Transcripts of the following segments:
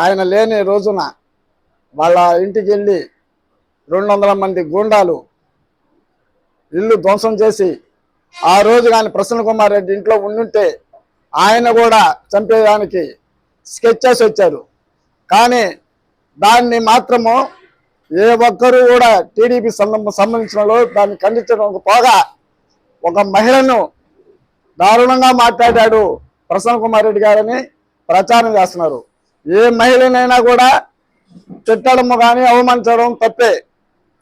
ఆయన లేని రోజున వాళ్ళ ఇంటికి వెళ్ళి రెండు వందల మంది గూండాలు ఇల్లు ధ్వంసం చేసి ఆ రోజు కానీ ప్రసన్న కుమార్ రెడ్డి ఇంట్లో ఉండుంటే ఆయన కూడా చంపేయడానికి స్కెచెస్ వచ్చారు. కానీ దాన్ని మాత్రము ఏ ఒక్కరూ కూడా టీడీపీ సంబంధించిన దాన్ని ఖండించడం పోగా ఒక మహిళను దారుణంగా మాట్లాడాడు ప్రసన్న కుమార్ రెడ్డి గారని ప్రచారం చేస్తున్నారు. ఏ మహిళనైనా కూడా తిట్టడము కానీ అవమానించడం తప్పే.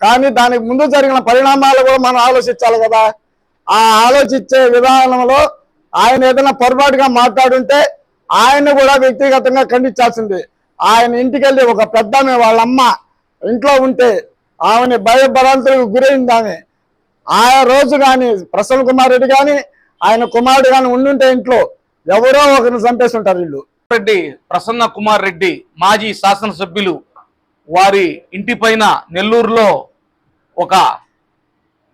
కానీ దానికి ముందు జరిగిన పరిణామాలు కూడా మనం ఆలోచించాలి కదా. ఆ ఆలోచించే విధానంలో ఆయన ఏదైనా పొరపాటుగా మాట్లాడుంటే ఆయన కూడా వ్యక్తిగతంగా ఖండించాల్సింది. ఆయన ఇంటికి వెళ్ళి ఒక పెద్ద వాళ్ళ అమ్మ ఇంట్లో ఉంటే ఆమెని భయభ్రాంతులకు గురైంది ఆమె. ఆ రోజు కానీ ప్రసన్న కుమార్ రెడ్డి కానీ ఆయన కుమారుడు కానీ ఉండుంటే ఇంట్లో ఎవరో ఒకరిని చంపేసి ఉంటారు వీళ్ళు. రెడ్డి ప్రసన్న కుమార్ రెడ్డి మాజీ శాసనసభ్యులు వారి ఇంటి పైన నెల్లూరులో ఒక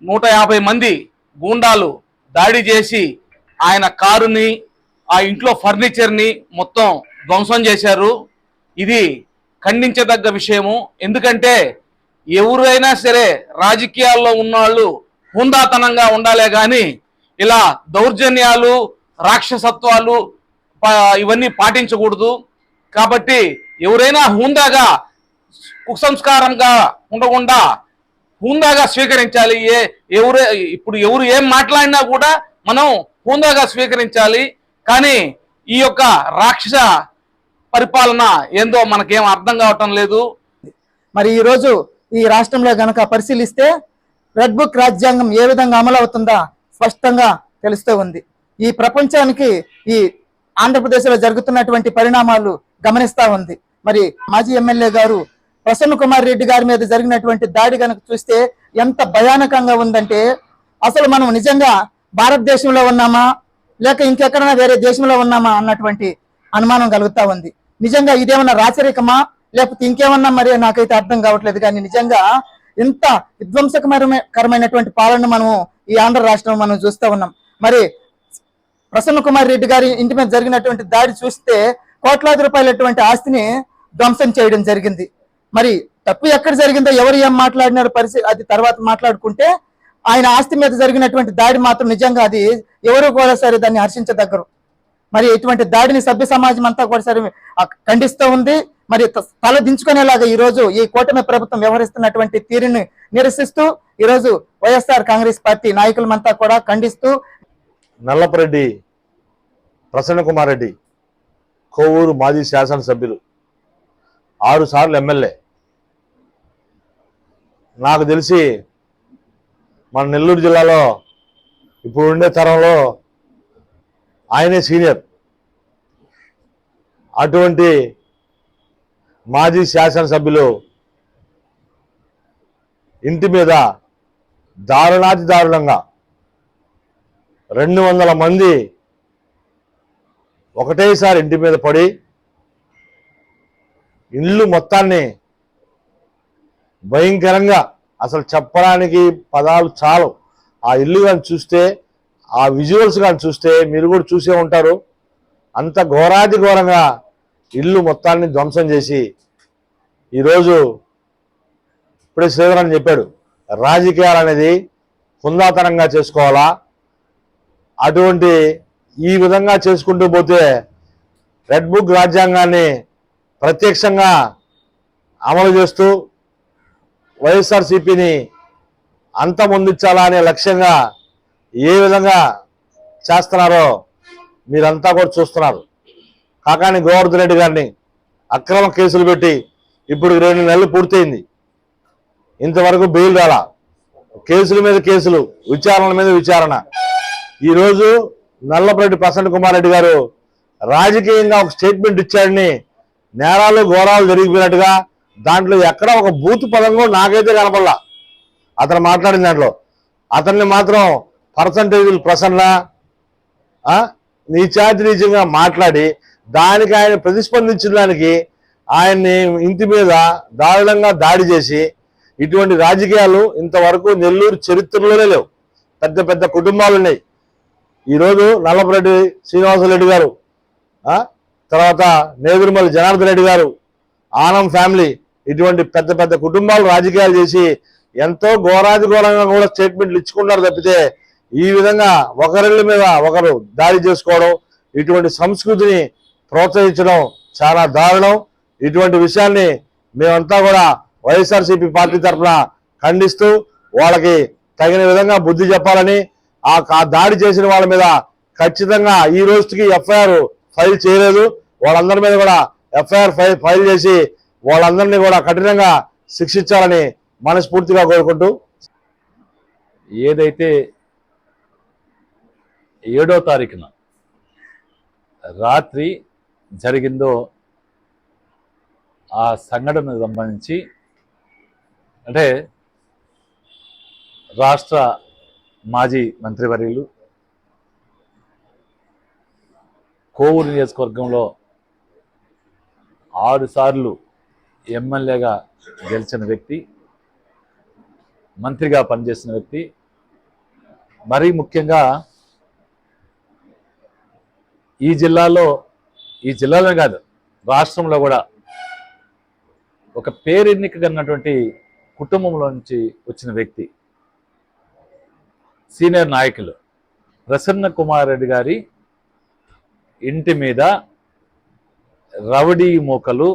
నూట యాభై మంది గూండాలు దాడి చేసి ఆయన కారుని ఆ ఇంట్లో ఫర్నిచర్ని మొత్తం ధ్వంసం చేశారు. ఇది ఖండించదగ్గ విషయము. ఎందుకంటే ఎవరైనా సరే రాజకీయాల్లో ఉన్నవాళ్ళు హుందాతనంగా ఉండాలే కానీ ఇలా దౌర్జన్యాలు రాక్షసత్వాలు ఇవన్నీ పాటించకూడదు. కాబట్టి ఎవరైనా హుందాగా కుసంస్కారంగా ఉండకుండా హుందాగా స్వీకరించాలి. ఏ ఎవరు ఇప్పుడు ఎవరు ఏం మాట్లాడినా కూడా మనం హుందాగా స్వీకరించాలి. కానీ ఈ యొక్క రాక్షస పరిపాలన ఏందో మనకేం అర్థం కావటం లేదు. మరి ఈరోజు ఈ రాష్ట్రంలో గనక పరిశీలిస్తే రెడ్ బుక్ రాజ్యాంగం ఏ విధంగా అమలు అవుతుందా స్పష్టంగా తెలుస్తూ ఉంది. ఈ ప్రపంచానికి ఈ ఆంధ్రప్రదేశ్లో జరుగుతున్నటువంటి పరిణామాలు గమనిస్తా ఉంది. మరి మాజీ ఎమ్మెల్యే గారు ప్రసన్న కుమార్ రెడ్డి గారి మీద జరిగినటువంటి దాడి కనుక చూస్తే ఎంత భయానకంగా ఉందంటే అసలు మనం నిజంగా భారతదేశంలో ఉన్నామా? లేక ఇంకెక్కడైనా వేరే దేశంలో ఉన్నామా? అన్నటువంటి అనుమానం కలుగుతా ఉంది. నిజంగా ఇదేమన్నా రాచరికమా? లేకపోతే ఇంకేమన్నా మరి నాకైతే అర్థం కావట్లేదు. కానీ నిజంగా ఇంత విధ్వంసకరమైనటువంటి పాలన మనం ఈ ఆంధ్ర రాష్ట్రం మనం చూస్తూ ఉన్నాం. మరి ప్రసన్న కుమార్ రెడ్డి గారి ఇంటి మీద జరిగినటువంటి దాడి చూస్తే కోట్లాది రూపాయలటువంటి ఆస్తిని ధ్వంసం చేయడం జరిగింది. మరి తప్పు ఎక్కడ జరిగిందో ఎవరు ఏం మాట్లాడినారు పరిస్థితి అది తర్వాత మాట్లాడుకుంటే ఆయన ఆస్తి మీద జరిగినటువంటి దాడి మాత్రం నిజంగా అది ఎవరు కూడా సరే దాన్ని హర్షించదగ్గరు. మరి ఇటువంటి దాడిని సభ్య సమాజం అంతా కూడా సరే ఖండిస్తూ ఉంది. మరి త- తల దించుకునేలాగా ఈ రోజు ఈ కూటమి ప్రభుత్వం వ్యవహరిస్తున్నటువంటి తీరుని నిరసిస్తూ ఈ రోజు వైఎస్ఆర్ కాంగ్రెస్ పార్టీ నాయకులమంతా కూడా ఖండిస్తూ నల్లపరెడ్డి ప్రసన్న కుమార్ రెడ్డి కోవూరు మాజీ శాసనసభ్యులు ఆరు సార్లు ఎమ్మెల్యే. నాకు తెలిసి మన నెల్లూరు జిల్లాలో ఇప్పుడు ఉండే తరంలో ఆయనే సీనియర్. అటువంటి మాజీ శాసనసభ్యులు ఇంటి మీద దారుణాతి దారుణంగా రెండు వందల మంది ఒకటేసారి ఇంటి మీద పడి ఇల్లు మొత్తాన్ని భయంకరంగా అసలు చెప్పడానికి పదాలు చాలు. ఆ ఇల్లు కానీ చూస్తే ఆ విజువల్స్ కానీ చూస్తే మీరు కూడా చూసే ఉంటారు. అంత ఘోరాది ఘోరంగా ఇల్లు మొత్తాన్ని ధ్వంసం చేసి ఈరోజు ఇప్పుడే శ్రీధర్ అని చెప్పాడు. రాజకీయాలు అనేది హుందాతనంగా చేసుకోవాలా? అటువంటి ఈ విధంగా చేసుకుంటూ పోతే రెడ్ బుక్ రాజ్యాంగాన్ని ప్రత్యక్షంగా అమలు చేస్తూ వైఎస్ఆర్సీపీని అంతమొందించాలా అనే లక్ష్యంగా ఏ విధంగా చేస్తున్నారో మీరంతా కూడా చూస్తున్నారు. కాకాని గోవర్ధన్ రెడ్డి గారిని అక్రమ కేసులు పెట్టి ఇప్పుడు రెండు నెలలు పూర్తయింది. ఇంతవరకు బెయిల్ రాలా. కేసుల మీద కేసులు విచారణ మీద విచారణ. ఈరోజు నల్లపరెడ్డి ప్రసన్న కుమార్ రెడ్డి గారు రాజకీయంగా ఒక స్టేట్మెంట్ ఇచ్చాడని నేరాలు ఘోరాలు జరిగిపోయినట్టుగా దాంట్లో ఎక్కడ ఒక బూత్ పదంగా నాకైతే కనపడలా. అతను మాట్లాడిన దాంట్లో అతన్ని మాత్రం పర్సంటేజీలు ప్రసన్న నీచాతి నీచంగా మాట్లాడి దానికి ఆయన ప్రతిస్పందించిన దానికి ఆయన్ని ఇంటి మీద దారుణంగా దాడి చేసి ఇటువంటి రాజకీయాలు ఇంతవరకు నెల్లూరు చరిత్రలోనే లేవు. పెద్ద పెద్ద కుటుంబాలు ఉన్నాయి ఈరోజు నల్లపరెడ్డి శ్రీనివాసరెడ్డి గారు తర్వాత నేదురుమల్లి జనార్దన్ రెడ్డి గారు ఆనం ఫ్యామిలీ ఇటువంటి పెద్ద పెద్ద కుటుంబాలు రాజకీయాలు చేసి ఎంతో ఘోరాది ఘోరంగా కూడా స్టేట్మెంట్లు ఇచ్చుకున్నారు తప్పితే ఈ విధంగా ఒకరిళ్ళ మీద ఒకరు దాడి చేసుకోవడం ఇటువంటి సంస్కృతిని ప్రోత్సహించడం చాలా దారుణం. ఇటువంటి విషయాన్ని మేమంతా కూడా వైఎస్ఆర్సీపీ పార్టీ తరఫున ఖండిస్తూ వాళ్ళకి తగిన విధంగా బుద్ధి చెప్పాలని ఆ దాడి చేసిన వాళ్ళ మీద ఖచ్చితంగా ఈ రోజుకి ఎఫ్ఐఆర్ ఫైల్ చేయలేదు. వాళ్ళందరి మీద కూడా ఎఫ్ఐఆర్ ఫైల్ ఫైల్ చేసి వాళ్ళందరినీ కూడా కఠినంగా శిక్షించాలని మనస్ఫూర్తిగా కోరుకుంటూ. ఏదైతే ఏడో తారీఖున రాత్రి జరిగిందో ఆ సంఘటనకు సంబంధించి అంటే రాష్ట్ర మాజీ మంత్రివర్యులు. కోవూరు నియోజకవర్గంలో ఆరు సార్లు ఎమ్మెల్యేగా గెలిచిన వ్యక్తి మంత్రిగా పనిచేసిన వ్యక్తి. మరీ ముఖ్యంగా ఈ జిల్లాలో ఈ జిల్లాలో కాదు రాష్ట్రంలో కూడా ఒక పేరెన్నిక కన్నటువంటి కుటుంబంలో నుంచి వచ్చిన వ్యక్తి. సీనియర్ నాయకులు ప్రసన్న కుమార్ రెడ్డి గారి ఇంటి మీద రవడీ మూకలు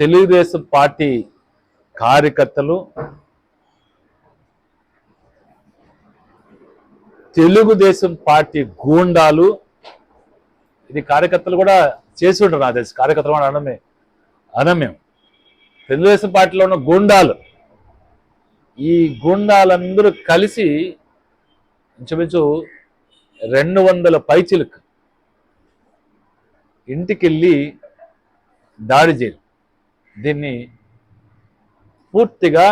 తెలుగుదేశం పార్టీ కార్యకర్తలు తెలుగుదేశం పార్టీ గూండాలు ఇది కార్యకర్తలు కూడా చేసి ఉంటారు నాకు తెలిసి కార్యకర్తలు కూడా అనమే అనమేం. తెలుగుదేశం పార్టీలో ఉన్న గూండాలు ఈ గూండాలందరూ కలిసి ఇంచుమించు రెండు వందల పైచిలకు ఇంటికెళ్ళి దాడి చేయరు దీన్ని పూర్తిగా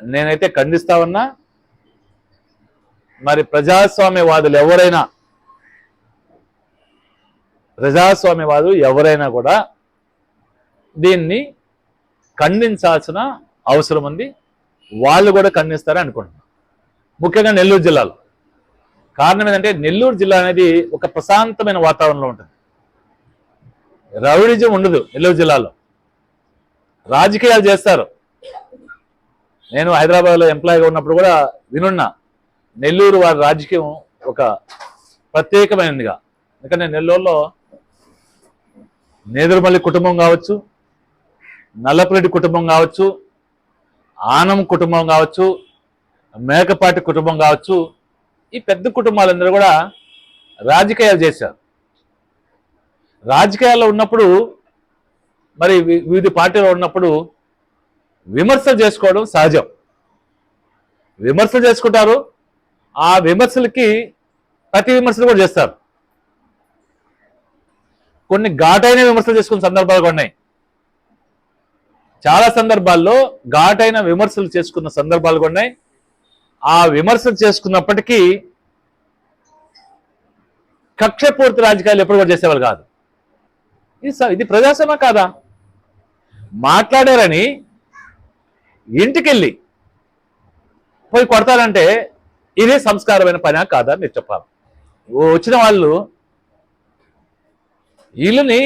నేనైతే ఖండిస్తా ఉన్నా మరి ప్రజాస్వామ్యవాదులు ఎవరైనా ప్రజాస్వామ్యవాదులు ఎవరైనా కూడా దీన్ని ఖండించాల్సిన అవసరం ఉంది. వాళ్ళు కూడా ఖండిస్తారని అనుకుంటున్నాను ముఖ్యంగా నెల్లూరు జిల్లాలో. కారణం ఏంటంటే నెల్లూరు జిల్లా అనేది ఒక ప్రశాంతమైన వాతావరణంలో ఉంటుంది. రౌడిజం ఉండదు నెల్లూరు జిల్లాలో. రాజకీయాలు చేస్తారు. నేను హైదరాబాద్లో ఎంప్లాయీగా ఉన్నప్పుడు కూడా వినున్నా. నెల్లూరు వారి రాజకీయం ఒక ప్రత్యేకమైనదిగా. ఎందుకంటే నెల్లూరులో నేదురుమల్లి కుటుంబం కావచ్చు నల్లపురెడ్డి కుటుంబం కావచ్చు ఆనం కుటుంబం కావచ్చు మేకపాటి కుటుంబం కావచ్చు ఈ పెద్ద కుటుంబాలందరూ కూడా రాజకీయాలు చేశారు. రాజకీయాల్లో ఉన్నప్పుడు మరి వి- వివిధ పార్టీలో ఉన్నప్పుడు విమర్శలు చేసుకోవడం సహజం. విమర్శలు చేసుకుంటారు ఆ విమర్శలకి ప్రతి విమర్శలు కూడా చేస్తారు. కొన్ని ఘాటైన విమర్శలు చేసుకున్న సందర్భాలు కూడా ఉన్నాయి. చాలా సందర్భాల్లో ఘాటైన విమర్శలు చేసుకున్న సందర్భాలు కూడా ఉన్నాయి. ఆ విమర్శలు చేసుకున్నప్పటికీ కక్షపూర్తి రాజకీయాలు ఎప్పుడు కూడా చేసేవాళ్ళు కాదు. ఇది ఇది ప్రజాస్వామ్యం కాదా? మాట్లాడారని ఇంటికెళ్ళి పోయి కొడతారంటే ఇదే సంస్కారమైన పనా కాదా మీరు చెప్పాలి. వచ్చిన వాళ్ళు ఇల్లుని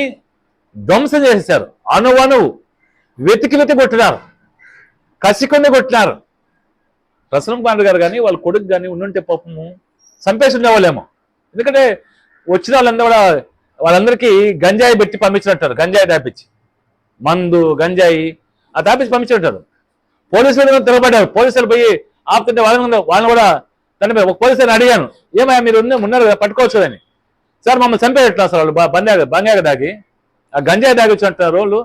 ధ్వంసం చేసేసారు. అణువణువు. వెతికి వెతికి కొట్టినారు కసికొని కొట్టినారు ప్రసన్న కుమార్ గారు కానీ వాళ్ళ కొడుకు కానీ ఉండుంటే పాపము చంపేసి ఉండేవాళ్ళేమో ఎందుకంటే వచ్చిన వాళ్ళందరూ కూడా వాళ్ళందరికీ గంజాయి పెట్టి పంపించినట్టారు గంజాయి దాపించి మందు గంజాయి ఆ దాపించి పంపించినట్టారు పోలీసులు కూడా తిరగబడ్డారు పోలీసులు పోయి ఆపుతుంటే వాళ్ళని వాళ్ళని కూడా దాని ఒక పోలీసుని అడిగాను ఏమయ్యా మీరు ఉన్నారు కదా పట్టుకోవచ్చు అని సార్ మమ్మల్ని చంపేయట్లా సార్ వాళ్ళు బ- బంగాగ బంగాగ దాగి ఆ గంజాయి దాగి వచ్చినట్టారు వాళ్ళు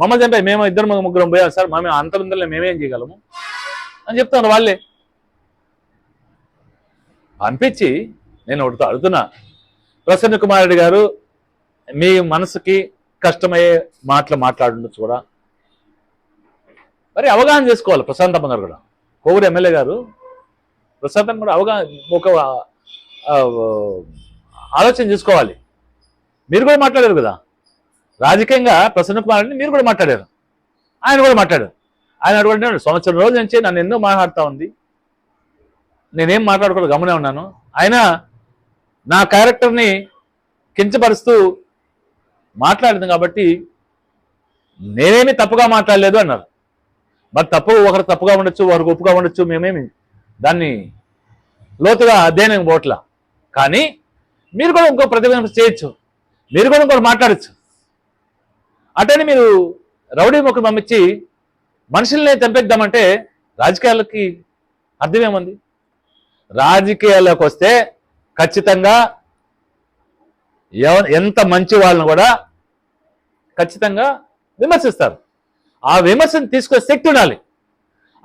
మమ్మల్ని చంపే మేము ఇద్దరు ముగ్గురం పోయాం సార్ మేము అంత మేమేం చేయగలము? అని చెప్తాను వాళ్ళే. అనిపించి నేను ఒకటి అడుగుతున్నా. ప్రసన్న కుమార్ రెడ్డి గారు మీ మనసుకి కష్టమయ్యే మాటలు మాట్లాడుండొచ్చు కూడా. మరి అవగాహన చేసుకోవాలి. ప్రశాంతమ్మ గారు కూడా. కోవూరు ఎమ్మెల్యే గారు. ప్రశాంతం కూడా అవగాహన ఒక ఆలోచన చేసుకోవాలి. మీరు కూడా మాట్లాడారు కదా. రాజకీయంగా ప్రసన్న కుమార్ మీరు కూడా మాట్లాడారు. ఆయన కూడా మాట్లాడారు. ఆయన అటువంటి సంవత్సరం రోజుల నుంచి నన్ను ఎన్నో మాట్లాడుతూ ఉంది? నేనేం మాట్లాడకూడదు గమనే ఉన్నాను. ఆయన నా క్యారెక్టర్ని కించపరుస్తూ మాట్లాడింది కాబట్టి నేనేమి తప్పుగా మాట్లాడలేదు అన్నారు. మరి తప్పు ఒకరు తప్పుగా ఉండొచ్చు ఒకరికి ఒప్పుగా ఉండొచ్చు మేమేమి దాన్ని లోతుగా అధ్యయనం పోట్ల. కానీ మీరు కూడా ఇంకో ప్రతిబింబం చేయొచ్చు. మీరు కూడా ఇంకోటి మాట్లాడచ్చు. అటని మీరు రౌడీ ముఖం పంపించి మనుషుల్ని తెంపేద్దామంటే రాజకీయాలకి అర్థమేముంది? రాజకీయాల్లోకి వస్తే ఖచ్చితంగా ఎవ- ఎంత మంచి వాళ్ళని కూడా ఖచ్చితంగా విమర్శిస్తారు. ఆ విమర్శను తీసుకునే శక్తి ఉండాలి.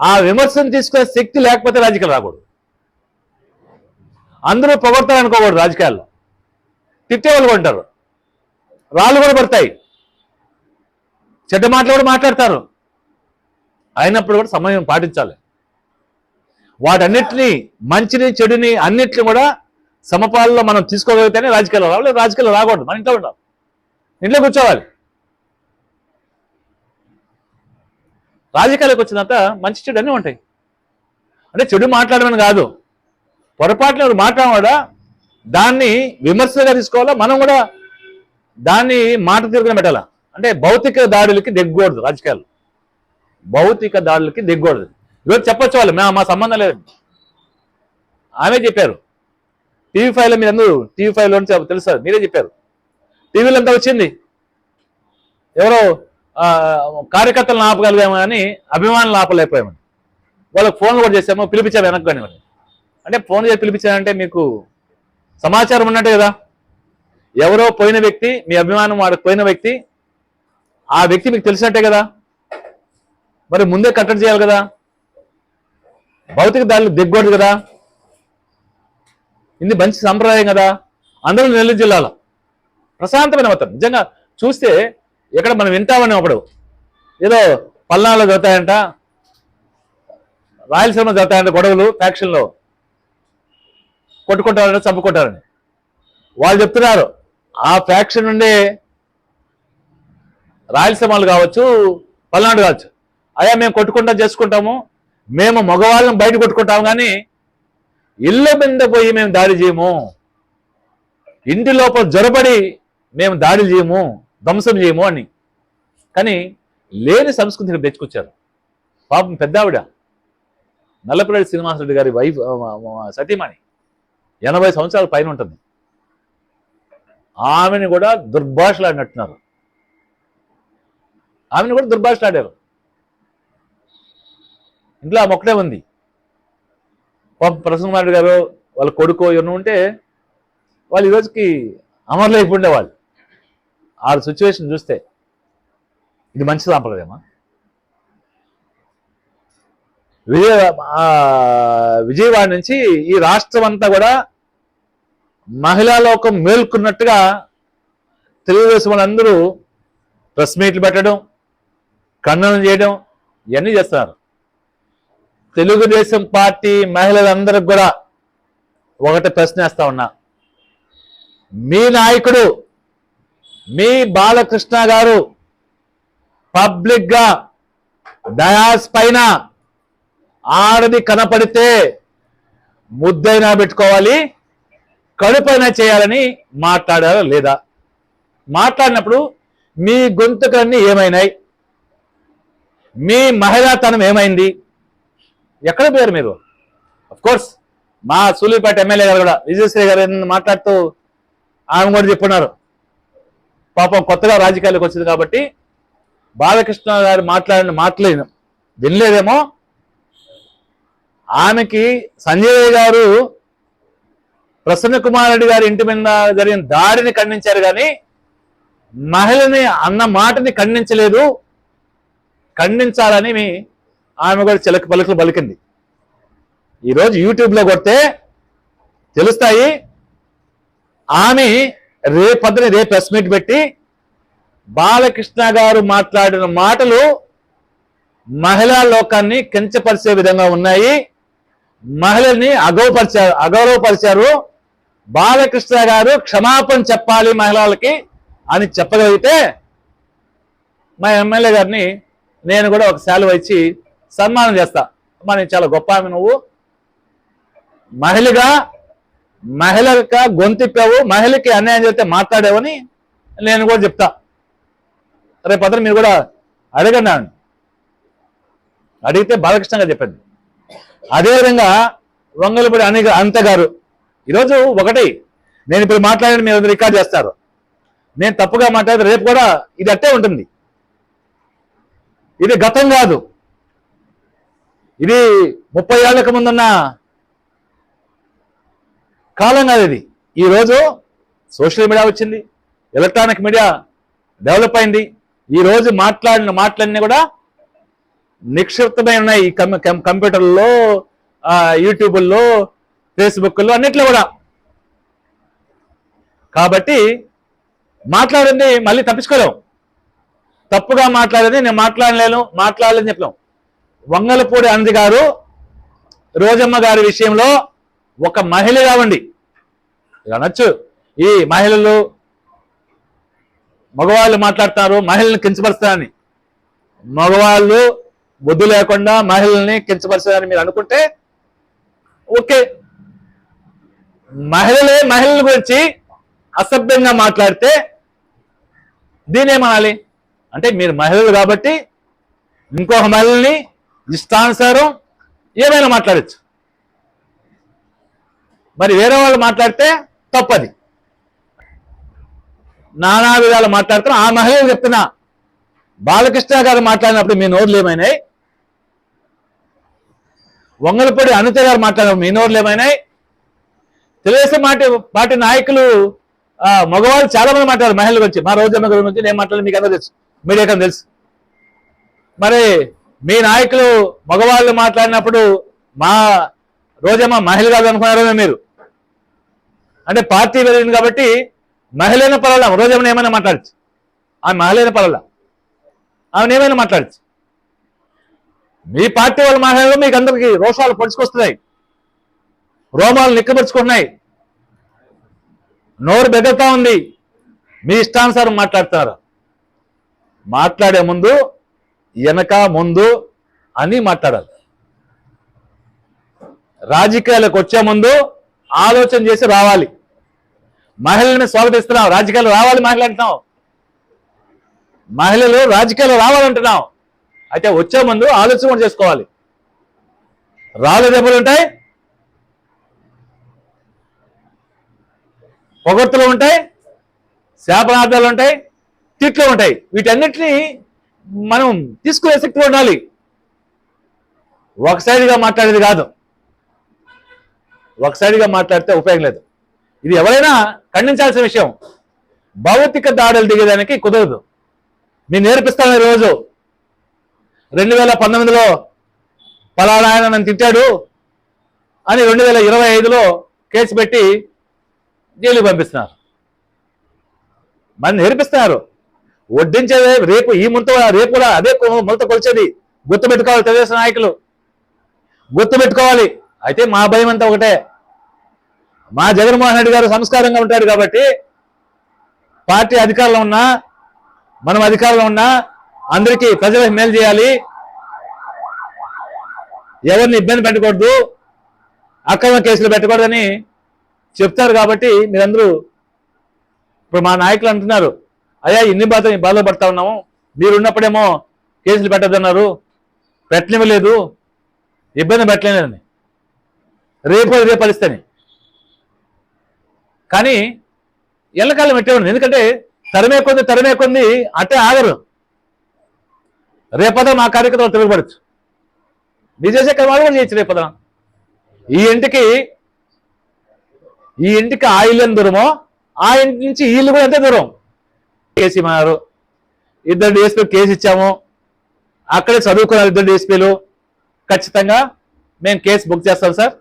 ఆ విమర్శను తీసుకునే శక్తి లేకపోతే రాజకీయాలు రాకూడదు. అందరూ పొగడతారు అనుకోకూడదు రాజకీయాల్లో తిట్టేవాళ్ళు కూడా ఉంటారు. రాళ్ళు కూడా పడతాయి. చెడ్డ మాటలు కూడా మాట్లాడతారు. అయినప్పుడు కూడా సమయం పాటించాలి. వాటన్నిటిని మంచిని చెడుని అన్నిటిని కూడా సమపాలలో మనం తీసుకోగలిగితేనే రాజకీయాలు రావాలి రాజకీయాలు రాకూడదు. మన ఇంట్లో ఉండాలి. ఇంట్లో కూర్చోవాలి. రాజకీయాలకు వచ్చినంత మంచి చెడు అన్నీ ఉంటాయి. అంటే చెడు మాట్లాడమని కాదు. పొరపాటున ఎవరు కూడా దాన్ని విమర్శగా తీసుకోవాలా? మనం కూడా దాన్ని మాట తిరుగున పెట్టాలా? అంటే భౌతిక దాడులకి దిగ్గకూడదు రాజకీయాలు భౌతిక దాడులకి దిగ్గకూడదు ఈరోజు చెప్పొచ్చు వాళ్ళు మేము మా సంబంధం లేదు. ఆమె చెప్పారు. టీవీ ఫైవ్లో మీరు అందరూ టీవీ ఫైవ్లో తెలుసు తెలుసా మీరే చెప్పారు. టీవీలో అంతా వచ్చింది. ఎవరో కార్యకర్తలు కార్యకర్తలను ఆపగలిగాము కానీ అభిమానులు ఆపలేకపోయామని. వాళ్ళకి ఫోన్లు కూడా చేసాము పిలిపించాము వెనక్కి కానివ్వండి అంటే ఫోన్ చేసి పిలిపించారంటే మీకు సమాచారం ఉన్నట్టే కదా. ఎవరో పోయిన వ్యక్తి మీ అభిమానం వాడికి పోయిన వ్యక్తి ఆ వ్యక్తి మీకు తెలిసినట్టే కదా? మరి ముందే కట్టడి చేయాలి కదా? భౌతిక దాడులు దిగ్గొడదు కదా? ఇది మంచి సంప్రదాయం కదా? అందరూ నెల్లూరు జిల్లాలో. ప్రశాంతమైన వాతావరణం. నిజంగా చూస్తే ఎక్కడ మనం వింటామని అప్పుడు ఏదో పల్నాడులో జరుగుతాయంట. రాయలసీమ జరుగుతాయంట గొడవలు ఫ్యాక్షన్లో. కొట్టుకుంటారని చంపుకుంటారని. వాళ్ళు చెప్తున్నారు. ఆ ఫ్యాక్షన్ నుండే రాయలసీమలు కావచ్చు పల్నాడు కావచ్చు. అయ్యా మేము కొట్టుకుంటాం చేసుకుంటాము. మేము మగవాళ్ళని బయట కొట్టుకుంటాము కానీ ఇళ్ళ మీద పోయి మేము దాడి చేయము. ఇంటి లోపల జొరబడి మేము దాడి చేయము ధ్వంసం చేయము అని. కానీ లేని సంస్కృతిని తెచ్చుకొచ్చారు. పాపం పెద్ద ఆవిడ. నల్లపిరెడ్డి శ్రీనివాసరెడ్డి గారి వైఫ్ సతీమణి. ఎనభై సంవత్సరాల పైన ఉంటుంది. ఆమెను కూడా దుర్భాషలాడినట్టున్నారు. ఆమెను కూడా దుర్భాషలాడారు ఇంట్లో ఆమె ఒక్కటే ఉంది. పాపం ప్రసన్న కుమార్ గారు వాళ్ళ కొడుకు ఎవరు ఉంటే వాళ్ళు ఈరోజుకి రోజుకి అమరులు అయిపోయిండేవాళ్ళు ఆ సిచ్యువేషన్ చూస్తే ఇది మంచి సాంప్రదాయమా విజయ విజయవాడ నుంచి ఈ రాష్ట్రం అంతా కూడా మహిళా లోకం మేల్కున్నట్టుగా తెలుగుదేశం వాళ్ళందరూ ప్రెస్ మీట్లు పెట్టడం ఖండనం చేయడం ఇవన్నీ చేస్తున్నారు. తెలుగుదేశం పార్టీ మహిళలందరికి కూడా ఒకటి ప్రశ్నేస్తా ఉన్నా. మీ నాయకుడు మీ బాలకృష్ణ గారు పబ్లిక్గా డయాస్ పైన ఆడది కనపడితే ముద్దైనా పెట్టుకోవాలి కడుపైనా చేయాలని మాట్లాడారా లేదా? మాట్లాడినప్పుడు మీ గొంతుకన్నీ ఏమైనాయి? మీ మహిళాతనం ఏమైంది? ఎక్కడ పోయారు మీరు? కోర్స్ మా సూలిపేట ఎమ్మెల్యే గారు కూడా విజయశ్రీ గారు మాట్లాడుతూ ఆమె కూడా చెప్పున్నారు. పాపం కొత్తగా రాజకీయాలకు వచ్చింది కాబట్టి బాలకృష్ణ గారు మాట్లాడిన మాట్లాడిన వినలేదేమో. ఆమెకి సంజయ్ గారు ప్రసన్న కుమార్ రెడ్డి గారి ఇంటి మీద జరిగిన దాడిని ఖండించారు కానీ మహిళని అన్న మాటని ఖండించలేదు. ఖండించాలని మీ ఆమె కూడా చిలక పలుకులు పలికింది. ఈరోజు యూట్యూబ్లో కొడితే తెలుస్తాయి. ఆమె రేపొద్దున రేపు ప్రెస్ మీట్ పెట్టి బాలకృష్ణ గారు మాట్లాడిన మాటలు మహిళా లోకాన్ని కించపరిచే విధంగా ఉన్నాయి. మహిళల్ని అగౌపరిచారు అగౌరవపరిచారు. బాలకృష్ణ గారు క్షమాపణ చెప్పాలి మహిళలకి అని చెప్పగలిగితే మా ఎమ్మెల్యే గారిని నేను కూడా ఒక శాలువ ఇచ్చి సన్మానం చేస్తా. అమ్మా నేను చాలా గొప్ప ఆమె నువ్వు. మహిళగా మహిళగా గొంతిప్పావు మహిళకి అన్యాయం చేస్తే మాట్లాడావని నేను కూడా చెప్తా. రేపు అతను మీరు కూడా అడగండి ఆవిడని. అడిగితే బాలకృష్ణంగా చెప్పండి. అదేవిధంగా వంగలపూడి అనిగ అంత గారు. ఈరోజు ఒకటి నేను ఇప్పుడు మాట్లాడిన మీరు రికార్డ్ చేస్తారు. నేను తప్పుగా మాట్లాడితే రేపు కూడా ఇది అట్టే ఉంటుంది. ఇది గతం కాదు. ఇది ముప్పై ఏళ్ళకు ముందున్న కాలం కాదు ఇది. ఈరోజు సోషల్ మీడియా వచ్చింది ఎలక్ట్రానిక్ మీడియా డెవలప్ అయింది. ఈరోజు మాట్లాడిన మాటలన్నీ కూడా నిక్షిప్తమై ఉన్నాయి కం- కంప్యూటర్లో యూట్యూబ్లో ఫేస్బుక్లో అన్నిట్లో కూడా. కాబట్టి మాట్లాడింది మళ్ళీ తప్పించుకోలేము తప్పుగా మాట్లాడేది నేను మాట్లాడలేను మాట్లాడలేని చెప్పలేం వంగలపూడి అనంది గారు రోజమ్మ గారి విషయంలో ఒక మహిళగా ఉండి అనొచ్చు ఈ మహిళలు మగవాళ్ళు మాట్లాడుతున్నారు మహిళల్ని కించపరుస్తారని. మగవాళ్ళు బుద్ధి లేకుండా మహిళల్ని కించపరుస్తారని మీరు అనుకుంటే ఓకే. మహిళలే మహిళల గురించి అసభ్యంగా మాట్లాడితే దీనేమనాలి అంటే మీరు మహిళలు కాబట్టి ఇంకొక మహిళల్ని ఇష్టానుసారం ఏమైనా మాట్లాడచ్చు. మరి వేరే వాళ్ళు మాట్లాడితే తప్పది. నానా విధాలు మాట్లాడుతున్నా. ఆ మహిళలు చెప్తున్నా బాలకృష్ణ గారు మాట్లాడినప్పుడు మీ నోర్లు ఏమైనాయి? వంగలపూడి అనిత గారు మాట్లాడినప్పుడు మీ నోర్లు ఏమైనాయి? తెలుగుదేశం పార్టీ పార్టీ నాయకులు మగవాళ్ళు చాలా మంది మాట్లాడారు మహిళల గురించి. మా రోజమ్మ గారి గురించి నేను మాట్లాడి మీకు అందరూ తెలుసు. మీడియాకం తెలుసు. మరి మీ నాయకులు మగవాళ్ళు మాట్లాడినప్పుడు మా రోజమ్మ మహిళ కాదు అనుకున్నారేమో మీరు? అంటే పార్టీ వెళ్ళింది కాబట్టి మహిళైన పర్వాలా రోజమ్మని ఏమైనా మాట్లాడచ్చు? ఆమె మహిళైన పర్వాలా ఆమెను ఏమైనా మాట్లాడచ్చు? మీ పార్టీ వాళ్ళ మహిళలు మీకు అందరికి రోషాలు పొడుచుకొస్తున్నాయి. రోమాలు నిక్కబరుచుకున్నాయి నోరు బెదురుతా ఉంది. మీ ఇష్టానుసారం మాట్లాడతారు మాట్లాడే ముందు వెనక ముందు అని మాట్లాడాలి. రాజకీయాలకు వచ్చే ముందు ఆలోచన చేసి రావాలి. మహిళల్ని స్వాగతిస్తున్నాం. రాజకీయాలు రావాలి మహిళ అంటున్నాం. మహిళలు రాజకీయాలు రావాలంటున్నాం. అయితే వచ్చే ముందు ఆలోచన కూడా చేసుకోవాలి. రాళ్ళు దెబ్బలు ఉంటాయి. పొగడ్తలు ఉంటాయి. శాపనార్థాలు ఉంటాయి. తిట్లు ఉంటాయి. వీటన్నిటిని మనం తీసుకునే శక్తి ఉండాలి. ఒక సైడ్గా మాట్లాడేది కాదు. ఒక సైడ్గా మాట్లాడితే ఉపయోగం లేదు. ఇది ఎవరైనా ఖండించాల్సిన విషయం. భౌతిక దాడులు దిగేదానికి కుదరదు. నేను నేర్పిస్తాను ఈరోజు. రెండు వేల పంతొమ్మిదిలో పలానా ఆయన నన్ను తిట్టాడు అని రెండు వేల ఇరవై ఐదులో కేసు పెట్టి జైలుకి పంపిస్తున్నారు. మరి నేర్పిస్తున్నారు. వడ్డించేదే రేపు ఈ ముంత రేపు కూడా అదే కొ- ములత కొలిచేది. గుర్తుపెట్టుకోవాలి తెలుగుదేశం నాయకులు. గుర్తుపెట్టుకోవాలి అయితే మా భయం అంతా ఒకటే. మా జగన్మోహన్ రెడ్డి గారు సంస్కారంగా ఉంటాడు కాబట్టి పార్టీ అధికారంలో ఉన్నా మనం అధికారంలో ఉన్నా అందరికీ ప్రజలకు మేలు చేయాలి. ఎవరిని ఇబ్బంది పెట్టకూడదు. అక్రమ కేసులు పెట్టకూడదని చెప్తారు కాబట్టి మీరందరూ ఇప్పుడు మా నాయకులు అంటున్నారు. అయ్యా ఇన్ని బాధ బాధలు పడతా ఉన్నాము. మీరు ఉన్నప్పుడేమో కేసులు పెట్టద్దన్నారు. పెట్టనివ్వలేదు ఇబ్బంది పెట్టలేదని. రేపు రేపు పరిస్థితి. కానీ ఎల్లకాలం పెట్టేవాడు ఎందుకంటే తరమే కొంది తరమే కొంది అట్టే ఆగరు. రేపదా మా కార్యకర్తలు తిరగబడచ్చు. విజయశేఖర్ వాళ్ళు కూడా చేయొచ్చు రేపదా ఈ ఇంటికి ఈ ఇంటికి ఆ ఇల్లు ఎంత దూరమో ఆ ఇంటి నుంచి ఈ ఇల్లు కూడా ఎంత దూరం? కేసు ఇమ్మన్నారు ఇద్దరు డిఎస్పీలు కేసు ఇచ్చాము. అక్కడే చదువుకున్నారు ఇద్దరు డిఎస్పీలు ఖచ్చితంగా మేము కేసు బుక్ చేస్తాం సార్.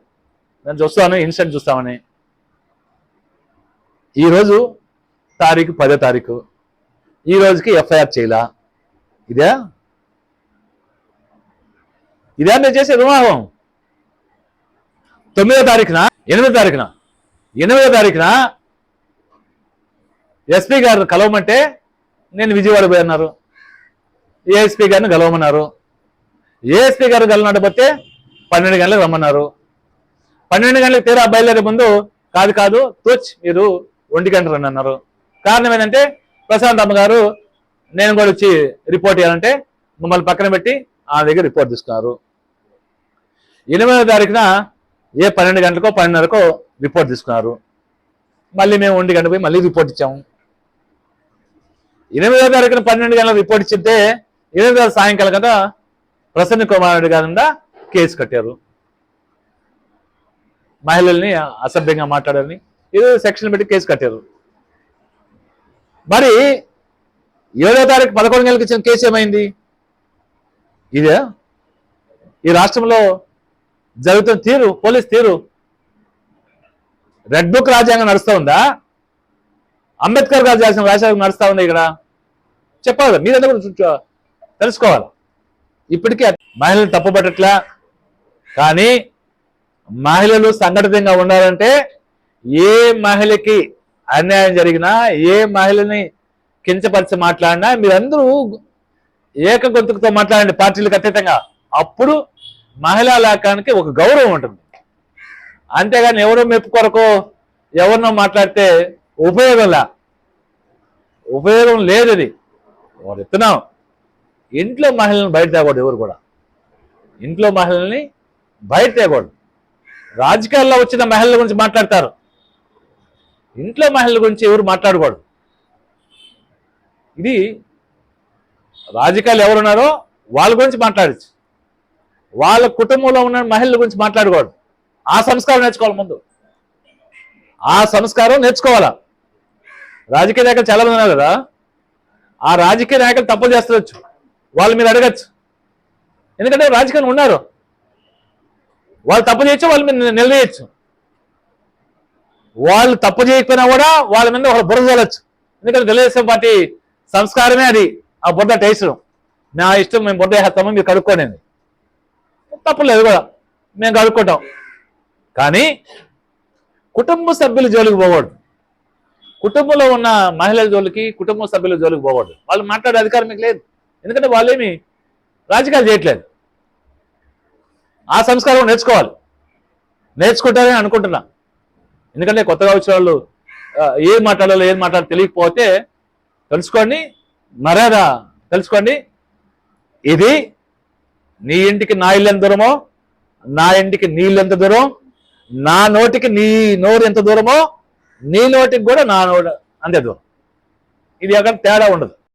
నేను చూస్తాను ఇన్సిడెంట్ చూస్తామని. ఈరోజు తారీఖు పదో తారీఖు. ఈ రోజుకి ఎఫ్ఐఆర్ చేయలా? ఇదే? ఇదే మీరు చేసే రుణాభం తొమ్మిదో తారీఖున? ఎనిమిదో తారీఖున? ఎనిమిదో తారీఖున? ఎస్పీ గారు కలవమంటే నేను విజయవాడ పోయి అన్నారు ఏఎస్పీ గారిని కలవమన్నారు? ఏఎస్పీ గారు కలవనకపోతే పన్నెండు గంటలకు రమ్మన్నారు. పన్నెండు గంటలకు తీరా బయలుదేరే ముందు కాదు కాదు తూచ్ మీరు ఒంటి గంట రండి అన్నారు. కారణం ఏంటంటే ప్రశాంత్ అమ్మ గారు నేను కూడా వచ్చి రిపోర్ట్ చేయాలంటే మమ్మల్ని పక్కన పెట్టి ఆ దగ్గర రిపోర్ట్ తీసుకున్నారు. ఎనిమిదవ తారీఖున ఏ పన్నెండు గంటలకో పన్నెండున్నరకో రిపోర్ట్ తీసుకున్నారు. మళ్ళీ మేము ఒంటి గంట పోయి మళ్ళీ రిపోర్ట్ ఇచ్చాము. ఎనిమిదో తారీఖున పన్నెండు గంటల రిపోర్ట్ ఇచ్చితే ఎనిమిదో సాయంకాలం కదా ప్రసన్న కుమార్ రెడ్డి గారి కేసు కట్టారు. మహిళల్ని అసభ్యంగా మాట్లాడారని ఏదో సెక్షన్ పెట్టి కేసు కట్టారు. మరి ఏడో తారీఖు పదకొండు గంటలకు ఇచ్చిన కేసు ఏమైంది? ఇదే? ఈ రాష్ట్రంలో జరుగుతున్న తీరు పోలీస్ తీరు రెడ్ బుక్ రాజ్యాంగం నడుస్తూ ఉందా? అంబేద్కర్ గారు చేసిన రాజ్యాంగం నడుస్తూ ఉంది ఇక్కడ? చెప్పాలి. మీరంతా కూడా తెలుసుకోవాలి. ఇప్పటికీ మహిళలు తప్పుపట్టట్లా. కానీ మహిళలు సంఘటితంగా ఉండాలంటే ఏ మహిళకి అన్యాయం జరిగినా ఏ మహిళని కించపరిచి మాట్లాడినా మీరందరూ ఏక గొంతుకుతో మాట్లాడండి పార్టీలకు అతీతంగా. అప్పుడు మహిళా లోకానికి ఒక గౌరవం ఉంటుంది. అంతేగాని ఎవరో మెప్పు కొరకు ఎవరినో మాట్లాడితే ఉపయోగంలా ఉపయోగం లేదు ఇది వాడు ఎత్తున్నాం ఇంట్లో మహిళలను బయట తేకూడదు ఎవరు కూడా. ఇంట్లో మహిళల్ని బయట తేకూడదు. రాజకీయాల్లో వచ్చిన మహిళల గురించి మాట్లాడతారు. ఇంట్లో మహిళల గురించి ఎవరు మాట్లాడకూడదు. ఇది రాజకీయాలు ఎవరున్నారో వాళ్ళ గురించి మాట్లాడచ్చు. వాళ్ళ కుటుంబంలో ఉన్న మహిళల గురించి మాట్లాడకూడదు. ఆ సంస్కారం నేర్చుకోవాలి ముందు. ఆ సంస్కారం నేర్చుకోవాలా? రాజకీయ నాయకులు చాలామంది ఉన్నారు కదా. ఆ రాజకీయ నాయకులు తప్పులు చేస్తుండొచ్చు వాళ్ళు మీరు అడగచ్చు. ఎందుకంటే రాజకీయాలు ఉన్నారు. వాళ్ళు తప్పు చేయొచ్చు వాళ్ళు మీరు నిల- నిలదీయచ్చు వాళ్ళు తప్పు చేయకపోయినా కూడా వాళ్ళ మీద ఒక బురద చల్లచ్చు. ఎందుకంటే తెలుగుదేశం పార్టీ సంస్కారమే అది. ఆ బురద టేస్ట్. నా ఇష్టం మేము బురద వేస్తాము మీరు కడుక్కోండి తప్పు లేదు కూడా. మేము కడుక్కుంటాం. కానీ కుటుంబ సభ్యులు జోలికి పోకూడదు. కుటుంబంలో ఉన్న మహిళల జోలికి కుటుంబ సభ్యుల జోలికి పోకూడదు. వాళ్ళు మాట్లాడే అధికారం మీకు లేదు. ఎందుకంటే వాళ్ళేమి రాజకీయాలు చేయట్లేదు. ఆ సంస్కారం నేర్చుకోవాలి. నేర్చుకుంటారని అనుకుంటున్నా. ఎందుకంటే కొత్తగా వచ్చిన వాళ్ళు ఏం మాట్లాడాలో ఏం మాట్లాడాలో తెలియకపోతే తెలుసుకోండి. మర్యాద తెలుసుకోండి. ఇది నీ ఇంటికి నా ఇల్లు ఎంత దూరమో నా ఇంటికి నీళ్ళు ఎంత దూరం నా నోటికి నీ నోరు ఎంత దూరమో నీ నోటికి కూడా నా నోటి అంతే దూరం. ఇది ఎక్కడ తేడా ఉండదు.